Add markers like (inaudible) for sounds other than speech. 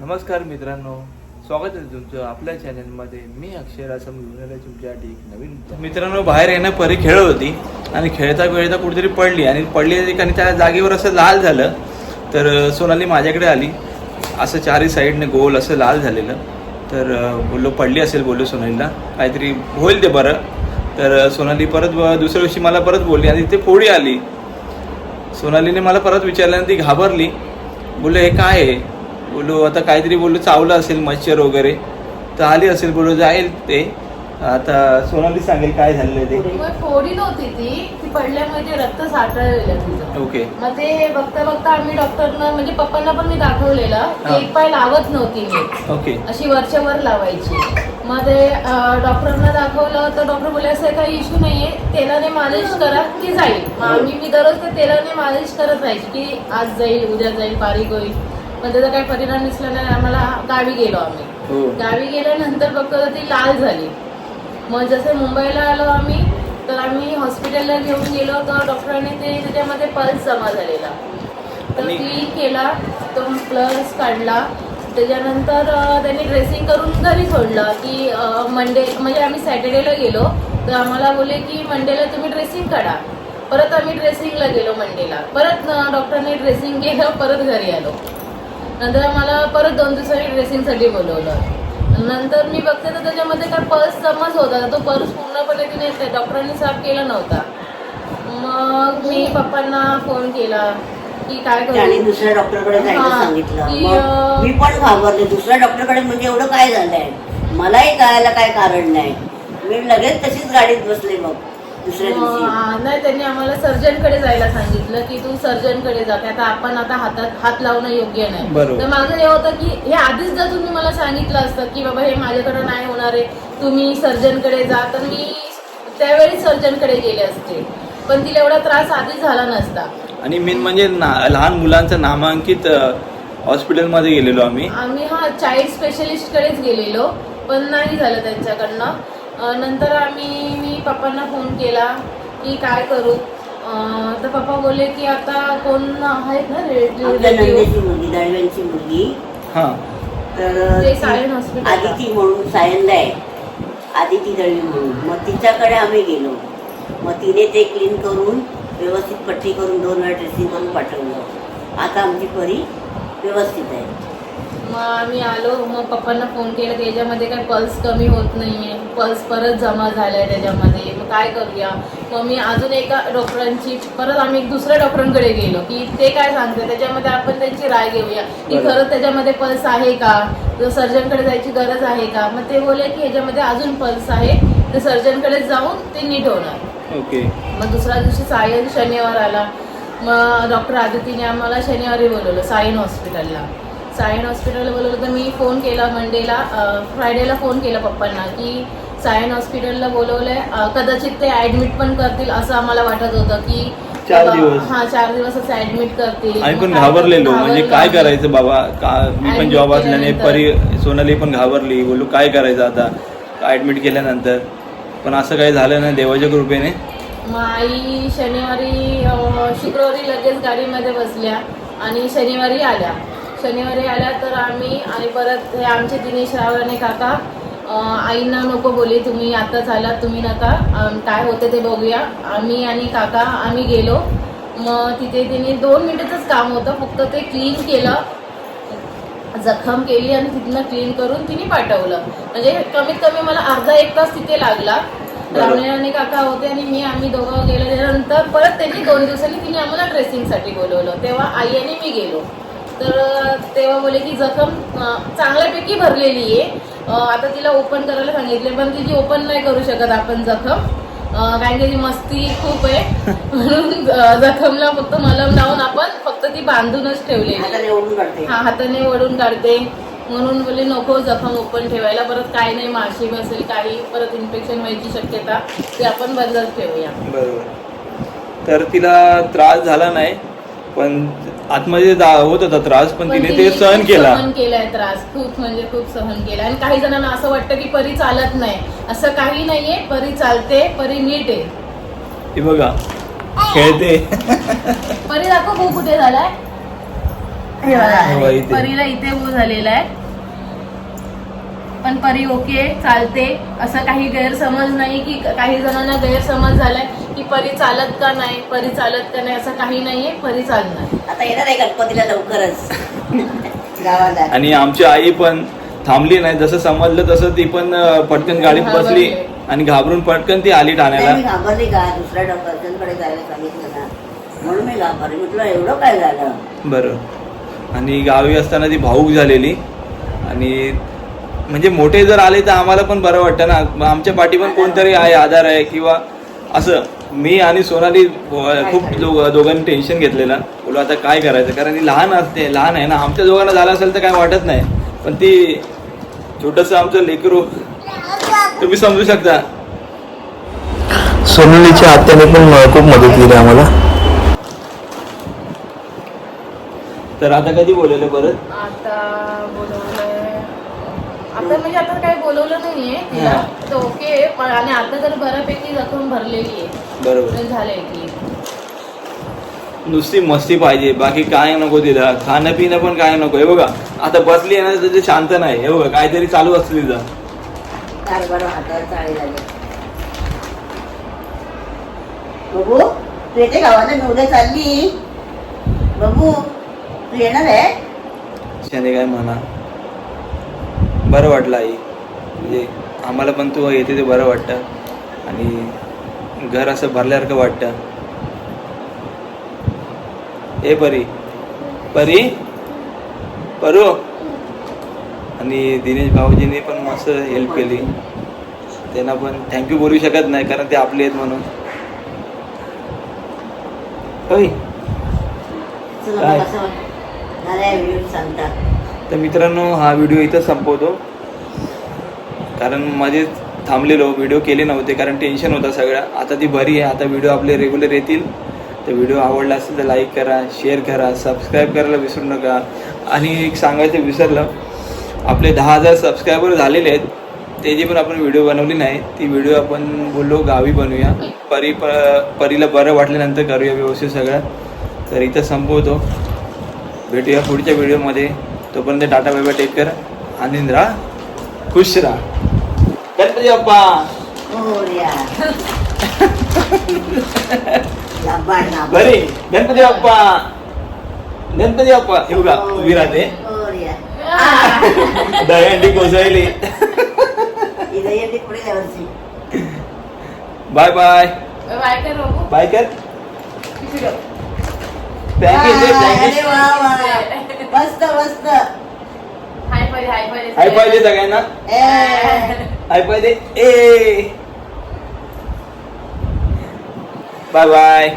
नमस्कार मित्रांनो स्वागत आहे तुमचं आपल्या चॅनलमध्ये मी अक्षर असं घेऊन आलोय तुमच्यासाठी एक नवीन मित्रांनो बाहेर येणं परी खेळत होती आणि खेळता खेळता कुठेतरी पडली आणि पडली आणि त्या जागेवर असं लाल झालं. तर सोनाली माझ्याकडे आली. असं चारही साईडने गोल असं लाल झालेलं. तर बोललो पडली असेल बोललो सोनालीला. काहीतरी होईल ते बरं. तर सोनाली परत ब- दुसऱ्या दिवशी मला परत बोलली आणि ते फोडी आली. सोनालीने मला परत विचारलं आणि ती घाबरली. बोललो हे काय आहे? बोललो आता काहीतरी बोललो चावलं असेल मच्छर वगैरे. तर आली असेल बोललो जाईल ते. आता सोनाली सांगेल काय झालेलं ते. फोडी नव्हती ती. ती पडल्यामुळे ते रक्त साठवलेलं तिचं. ओके. मग ते बघता बघता आम्ही डॉक्टरना म्हणजे पप्पांना पण मी दाखवलेलं. ते एक पाय लावत नव्हती मी. ओके. अशी वरच्या वर लावायची. मग ते डॉक्टरांना दाखवलं तर डॉक्टर बोलले असं काही इश्यू नाहीये. तेलाने मालिश करा की जाईल. मग आम्ही मी दररोज ते तेलाने मालिश करत राहायची की आज जाईल उद्या जाईल बारीक होईल. पण त्याचा काही परिणाम दिसला नाही. आम्हाला गावी गेलो आम्ही. हो. गावी गेल्यानंतर तर ती लाल झाली. मग जसे मुंबईला आलो आम्ही तर आम्ही हॉस्पिटलला घेऊन गेलो तर डॉक्टरांनी ते त्याच्यामध्ये पल्स जमा झालेला. तर क्लीन केला तो प्लस काढला. त्याच्यानंतर त्यांनी ड्रेसिंग करून घरी सोडलं की मंडे म्हणजे आम्ही सॅटर्डेला गेलो. तर आम्हाला बोलले की मंडेला तुम्ही ड्रेसिंग काढा. परत आम्ही ड्रेसिंगला गेलो मंडेला परत डॉक्टरने ड्रेसिंग केलं परत घरी आलो. नंतर मला परत दोन दिवसांनी ड्रेसिंगसाठी बोलवलं. नंतर मी बघते तर त्याच्यामध्ये काय पर्स जमाच होता. तो पर्स पूर्णपणे तिने डॉक्टरांनी साफ केला नव्हता. मग मी पप्पांना फोन केला की काय करू? दुसऱ्या डॉक्टरकडे जायला सांगितलं. मी पण घाबरले. दुसऱ्या डॉक्टरकडे म्हणजे एवढं काय झालंय? मलाही कळायला काय कारण नाही. मी लगेच तशीच गाडीत बसले मग. दुसऱ्या दिवशी. मग, नाही त्यांनी आम्हाला सर्जनकडे जायला सांगितलं की तू सर्जनकडे जा आता आपण आता हातात हात लावणं योग्य नाही. तर माझं हे होतं की हे आधीच जर तुम्ही मला सांगितलं असतं की बाबा हे माझ्याकडे नाही होणार आहे तुम्ही सर्जनकडे जा तर मी त्यावेळी सर्जनकडे गेले असते. पण तिला एवढा त्रास आधी झाला नसता. आणि मेन म्हणजे लहान मुलांचं नामांकित हॉस्पिटलमध्ये गेलेलो आम्ही. आम्ही हा चाइल्ड स्पेशलिस्टकडेच गेलेलो पण नाही झालं त्यांच्याकडनं. नंतर आम्ही मी पप्पांना फोन केला की काय करू? अं, तर पप्पा बोलले की आता कोण आहेत ना रिलेटिव्ह मुलगी दळव्यांची मुलगी. हां. तर ते ती- सायन हॉस्पिटल आदिती म्हणून सायनला आहे. आदिती दळवी म्हणून. मग तिच्याकडे आम्ही गेलो. मग तिने ते क्लीन करून व्यवस्थित पट्टी करून दोन वेळा ड्रेसिंग करून पाठवलं. आता आमची परी व्यवस्थित आहे. मग आम्ही आलो मग पप्पांना फोन केला की याच्यामध्ये काय पल्स कमी होत नाहीये. पल्स परत जमा झालाय त्याच्यामध्ये. मग काय करूया? मग मी अजून एका डॉक्टरांची परत आम्ही दुसऱ्या डॉक्टरांकडे गेलो की ते काय सांगते त्याच्यामध्ये आपण त्यांची राय घेऊया. की. खरंच त्याच्यामध्ये पल्स आहे का? तर सर्जनकडे जायची गरज आहे का? मग ते बोलले की ह्याच्यामध्ये अजून पल्स आहे. ते सर्जनकडे जाऊन ते नीट होणार. ओके. मग दुसऱ्या दिवशी सायन शनिवार आला. मग डॉक्टर आदितीने आम्हाला शनिवारी बोलवलं सायन हॉस्पिटलला सायन हॉस्पिटलला बोलवलं तर मी फोन केला मंडेला फ्रायडेला फोन केला पप्पांना की सायन हॉस्पिटलला बोलवलंय कदाचित ते ऍडमिट पण करतील असं आम्हाला वाटत होतं की चार दिवस. हा चार दिवसच ऍडमिट करतील. आम्ही पण घाबरलेलो. म्हणजे काय. करायचं बाबा? का मी पण जॉब असल्याने. परी सोनाली पण घाबरली. बोललो काय करायचं आता? ऍडमिट केल्यानंतर? पण असं काही झालं नाही देवाच्या कृपेने. मग आई शनिवारी शुक्रवारी लगेच गाडीमध्ये बसल्या आणि शनिवारी आल्या. शनिवारी आल्या तर आम्ही आणि परत हे आमचे दिनेश रावराणे काका आईंना नको बोले तुम्ही आताच आलात तुम्ही नका. काय होते ते बघूया. आम्ही आणि काका आम्ही गेलो. मग तिथे तिने दोन मिनिटच काम होतं फक्त ते क्लीन केलं जखम केली आणि तिथनं क्लीन करून तिने पाठवलं. म्हणजे कमीत कमी मला अर्धा एक तास तिथे लागला. रावणे आणि काका होते आणि मी आम्ही दोघं गेलो त्याच्यानंतर परत त्यांनी दोन दिवसांनी तिने आम्हाला ड्रेसिंगसाठी बोलवलं. तेव्हा आई आणि मी गेलो. तर तेव्हा बोले की जखम चांगल्यापैकी भरलेली आहे. आता तिला ओपन करायला सांगितले पण तिची ओपन नाही करू शकत आपण जखम. कारण की ती मस्ती खूप आहे. (laughs) म्हणून जखमला फक्त मलम लावून आपण फक्त ती बांधूनच ठेवलेली आहे. हाताने ओढून काढते. हा हाताने वडून काढते. म्हणून बोलले नको जखम ओपन ठेवायला. परत काय नाही माशी बसेल काही परत इन्फेक्शन व्हायची शक्यता ते आपण बदलत ठेवूया. बरोबर. तर तिला त्रास झाला नाही पण आतमध्ये होत होता त्रास पण पण तिने ते सहन खूप केला. सहन केलाय त्रास खूप म्हणजे खूप सहन केला आणि काही जणांना असं वाटतं की परी चालत नाही. असं काही नाहीये परी चालते परी नीट आहे. हे बघा खेळते. परी दाखव भाऊ कुठे झालाय. हे बघा. हो, इथे. परीला इथे ऊ झालेला आहे. पण परी ओके चालते. असं काही गैरसमज नाही की काही जणांना गैरसमज झालाय की परी चालत का नाही परी चालत का नाही असं काही नाहीये परी चालणार. आता येणार आहे गणपतीला लवकरच. गावाला. आणि आमची आई पण थांबली नाही. जसं समजलं तसं ती पण पटकन गाडीत बसली. आणि घाबरून पटकन ती आली मी ठाण्याला घाबरली का? दुसऱ्या डॉक्टरकडे जायला सांगितलं ना. म्हणून मी घाबरली. म्हटलं एवढं काय झालं? बरं. आणि गावी असताना ती भाऊक झालेली. आणि म्हणजे मोठे जर आले तर आम्हाला पण बरं वाटतं ना. आमच्या पाठी पण कोणतरी आहे आधार आहे किंवा असं. मी आणि सोनाली खूप दो- दोघांनी टेन्शन घेतलेलं. बोलो आता काय करायचं? कारण ती लहान असते लहान आहे ना. आमच्या दोघांना झालं असेल तर काय वाटत नाही. पण ती छोटस आमचं लेकरू तुम्ही समजू शकता. सोनालीच्या आत्याने पण खूप मदत केली आम्हाला. तर आता कधी बोलवलं परत? आता बोलवलंय आता म्हणजे आता काही बोलवलं नाहीये तिला. हा. तर ओके. पण आणि आता तर बऱ्यापैकी जखम भरलेली आहे. बरोबर. तर झालंय की. नुसती मस्ती पाहिजे बाकी काय नको तिला. खाणं पिणं पण काय नको. हे बघा आता बसली आहे ना शांत नाही. हे बघा काहीतरी चालू असतं तिचं. कारभार हातावर चाळे झाले बघू तू येते गावाला? मी उद्या चालली. बघू तू येणार आहे? त्याने काय म्हणा. बरं वाटलं आई. म्हणजे आम्हाला पण तू येते ते बरं वाटतं. आणि घर असं भरल्यासारखं वाटतं. ए परी. परी? परू? आणि दिनेश भाऊजींनी पण मस्त हेल्प केली. त्यांना पण थँक्यू बोलू शकत नाही कारण ते आपले आहेत म्हणून. होय. काय? सांगता. तर मित्रांनो हा व्हिडिओ इथं संपवतो. कारण माझे थांबलेलो व्हिडिओ केले नव्हते कारण टेन्शन होतं सगळं. आता ती बरी आहे आता व्हिडिओ आपले रेग्युलर येतील. तर व्हिडिओ आवडला असेल तर लाईक करा शेअर करा सबस्क्राईब करायला विसरू नका. आणि एक सांगायचं विसरलं आपले दहा हजार सबस्क्रायबर झालेले आहेत. त्याची पण आपण व्हिडिओ बनवली नाही. ती व्हिडिओ आपण बोललो गावी बनवूया. परी प परीला बरं वाटल्यानंतर करूया व्यवस्थित सगळं. तर इथं संपवतो. भेटूया पुढच्या व्हिडिओमध्ये तोपर्यंत टाटा बाय बाय टेक कर आनंद राहा. खुश राहा. गणपती बाप्पा. (laughs) बरे. गणपती बाप्पा. गणपती बाप्पा. हे बघा उभी राहते. (laughs) दहीहंडी कोसळली. Bye bye. बाय कर. बाय कर? अरे वा वा. मस्त मस्त. हाय पाहिजे सगळ्यांना? ए. हाय पाहिजे ए. Bye bye.